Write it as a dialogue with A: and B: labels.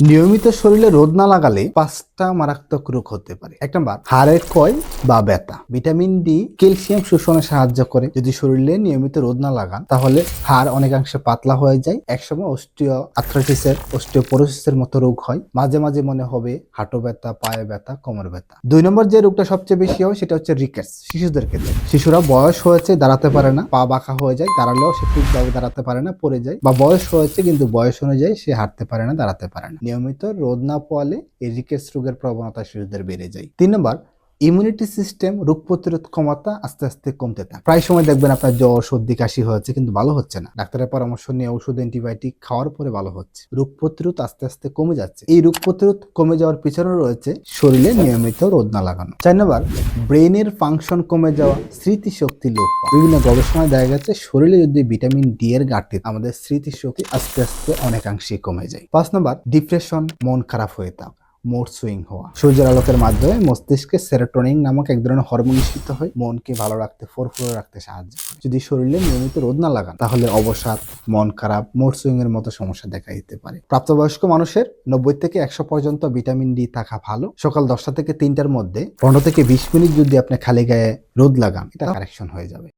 A: নিয়মিত শরীরে রোদ না লাগালে পাঁচটা মারাত্মক রোগ হতে পারে। এক নম্বর, হাড়ের ক্ষয় বা ব্যথা। ভিটামিন ডি, ক্যালসিয়াম শোষণে সাহায্য করে। যদি শরীরে নিয়মিত রোদ না লাগান, তাহলে হাড় অনেকাংশে পাতলা হয়ে যায়। একসময় অস্টিও আর্থ্রাইটিসের অস্টিওপোরোসিসের মতো রোগ হয়। মাঝে মাঝে মনে হবে হাঁটু ব্যথা, পায়ে ব্যথা, কোমর ব্যথা। দুই নম্বর যে রোগটা সবচেয়ে বেশি হয়, সেটা হচ্ছে রিকেটস, শিশুদের ক্ষেত্রে। শিশুরা বয়স হয়েছে দাঁড়াতে পারে না। পা বাঁকা হয়ে যায়, দাঁড়ালেও সে ঠিকভাবে দাঁড়াতে পারে না, পড়ে যায়। বা বয়স হয়েছে, কিন্তু বয়স অনুযায়ী সে হাঁটতে পারে না, দাঁড়াতে পারে না। নিয়মিত রোদ না পোয়ালে এই রিকেটস রোগের প্রবণতা শিশুদের বেড়ে যায়। তিন নম্বর ইমিউনিটি সিস্টেম রোগ প্রতিরোধ ক্ষমতা আস্তে আস্তে কমতে থাকে। প্রায় সময় দেখবেন আপনার জ্বর, সর্দি, কাশি হয়েছে, কিন্তু ভালো হচ্ছে না। ডাক্তারের পরামর্শ নিয়ে ওষুধ অ্যান্টিবায়োটিক খাওয়ার পরে ভালো হচ্ছে। রোগ প্রতিরোধ আস্তে আস্তে কমে যাচ্ছে। এই রোগ প্রতিরোধ কমে যাওয়ার পিছনে রয়েছে শরীরে নিয়মিত রোদ না লাগানো। চার নম্বর, ব্রেনের ফাংশন কমে যাওয়া স্মৃতিশক্তি লোপ। বিভিন্ন গবেষণায় দেখা গেছে, শরীরে যদি ভিটামিন ডি এর ঘাটতি আমাদের স্মৃতিশক্তি আস্তে আস্তে অনেকাংশে কমে যায়। পাঁচ নম্বর ডিপ্রেশন মন খারাপ হয়ে থাকা। মোড সুইং হওয়া। সূর্যের আলোকের মাধ্যমে মস্তিষ্কে সেরোটোনিন নামক এক ধরনের হরমোন নিঃসৃত হয়। মনকে ভালো রাখতে, ফুরফুরে রাখতে সাহায্য করে। যদি শরীরে নিয়মিত রোদ না লাগান, তাহলে অবসাদ, মন খারাপ মোড সুইং এর মতো সমস্যা দেখা দিতে পারে। প্রাপ্তবয়স্ক মানুষের নব্বই থেকে একশো পর্যন্ত ভিটামিন ডি থাকা ভালো। সকাল দশটা থেকে তিনটার মধ্যে পনেরো থেকে বিশ মিনিট যদি আপনি খালি গায়ে রোদ লাগান, এটা কারেকশন হয়ে যাবে।